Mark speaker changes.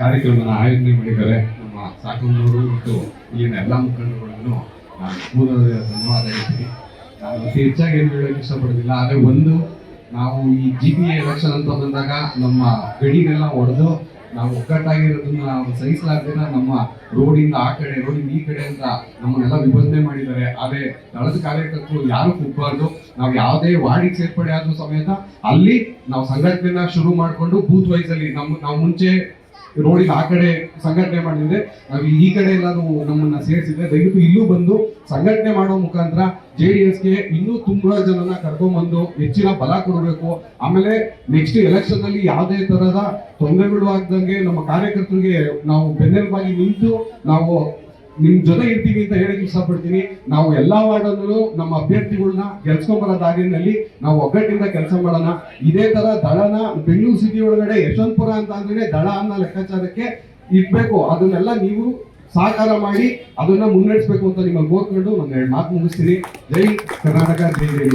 Speaker 1: ಕಾರ್ಯಕ್ರಮನ ಆಯೋಜನೆ ಮಾಡಿದ್ದಾರೆ ನಮ್ಮ ಸಾಕಮ್ಮನವರು ಮತ್ತು ಇಲ್ಲಿನ ಎಲ್ಲ ಮುಖಂಡರುಗಳನ್ನು ನಾನು ಪೂರ್ವದ ಧನ್ಯವಾದ ಹೇಳ್ತೀನಿ ನಾನು ಅತಿ ಹೆಚ್ಚಾಗಿ ಏನು ಹೇಳೋಕೆ ಇಷ್ಟಪಡೋದಿಲ್ಲ ಆದರೆ ಒಂದು, ನಾವು ಈ ಜಿ ಪಿ ಎಲೆಕ್ಷನ್ ಅಂತ ಬಂದಾಗ ನಮ್ಮ ಗಡಿನೆಲ್ಲ ಒಡೆದು ನಾವು ಒಗ್ಗಟ್ಟಾಗಿರೋದನ್ನ ನಾವು ಸಹಿಸಲಾರ್ದೇನ ನಮ್ಮ ರೋಡಿಂದ ಆ ಕಡೆ, ರೋಡಿಂದ ಈ ಕಡೆ ಅಂತ ನಮ್ಮನ್ನೆಲ್ಲ ವಿಭಜನೆ ಮಾಡಿದ್ದಾರೆ. ಆದರೆ ದಳದ ಕಾರ್ಯಕರ್ತರು ಯಾರು ಕುಗ್ಬಾರ್ದು. ನಾವು ಯಾವುದೇ ವಾರ್ಡಿಗೆ ಸೇರ್ಪಡೆ ಆದ್ರೂ ಸಮೇತ ಅಲ್ಲಿ ನಾವು ಸಂಘಟನೆನ ಶುರು ಮಾಡಿಕೊಂಡು ಬೂತ್ ವೈಸಲ್ಲಿ ನಮ್ಮ ನಾವು ಮುಂಚೆ ರೋಡಿಗೆ ಆ ಕಡೆ ಸಂಘಟನೆ ಮಾಡಿದ್ರೆ ನಾವು ಈ ಕಡೆ ಎಲ್ಲಾನು ನಮ್ಮನ್ನ ಸೇರಿಸಿದ್ರೆ, ದಯವಿಟ್ಟು ಇಲ್ಲೂ ಬಂದು ಸಂಘಟನೆ ಮಾಡೋ ಮುಖಾಂತರ ಜೆ ಡಿ ಎಸ್ಗೆ ಇನ್ನೂ ತುಂಬಾ ಜನನ ಕರ್ಕೊಂಡ್ಬಂದು ಹೆಚ್ಚಿನ ಬಲ ಕೊಡಬೇಕು. ಆಮೇಲೆ ನೆಕ್ಸ್ಟ್ ಎಲೆಕ್ಷನ್ ಅಲ್ಲಿ ಯಾವುದೇ ತರಹದ ತೊಂದರೆಗಳು ಆಗ್ದಂಗೆ ನಮ್ಮ ಕಾರ್ಯಕರ್ತರಿಗೆ ನಾವು ಬೆನ್ನೆಲುಬಾಗಿ ನಿಂತು ನಾವು ನಿಮ್ ಜೊತೆ ಇರ್ತೀವಿ ಅಂತ ಹೇಳಕ್ ಇಷ್ಟಪಡ್ತೀನಿ ನಾವು ಎಲ್ಲಾ ವಾರ್ಡಲ್ಲೂ ನಮ್ಮ ಅಭ್ಯರ್ಥಿಗಳನ್ನ ಗೆಲ್ಸ್ಕೊಂಬರೋ ದಾರಿನಲ್ಲಿ ನಾವು ಒಗ್ಗಟ್ಟಿಂದ ಕೆಲಸ ಮಾಡೋಣ. ಇದೇ ತರ ದಳನ, ಬೆಂಗಳೂರು ಸಿಟಿ ಒಳಗಡೆ ಯಶವಂತಪುರ ಅಂತ ಅಂದ್ರೆ ದಳ ಅನ್ನೋ ಲೆಕ್ಕಾಚಾರಕ್ಕೆ ಇರ್ಬೇಕು ಅದನ್ನೆಲ್ಲ ನೀವು ಸಹಕಾರ ಮಾಡಿ ಅದನ್ನ ಮುನ್ನಡೆಸ್ಬೇಕು ಅಂತ ನಿಮ್ಮ ಕೋರ್ಕೊಂಡು ನಾನು ಎರಡು ಮಾತು ಮುಗಿಸ್ತೀನಿ. ಜೈ ಕರ್ನಾಟಕ, ಜೈ ಜೈ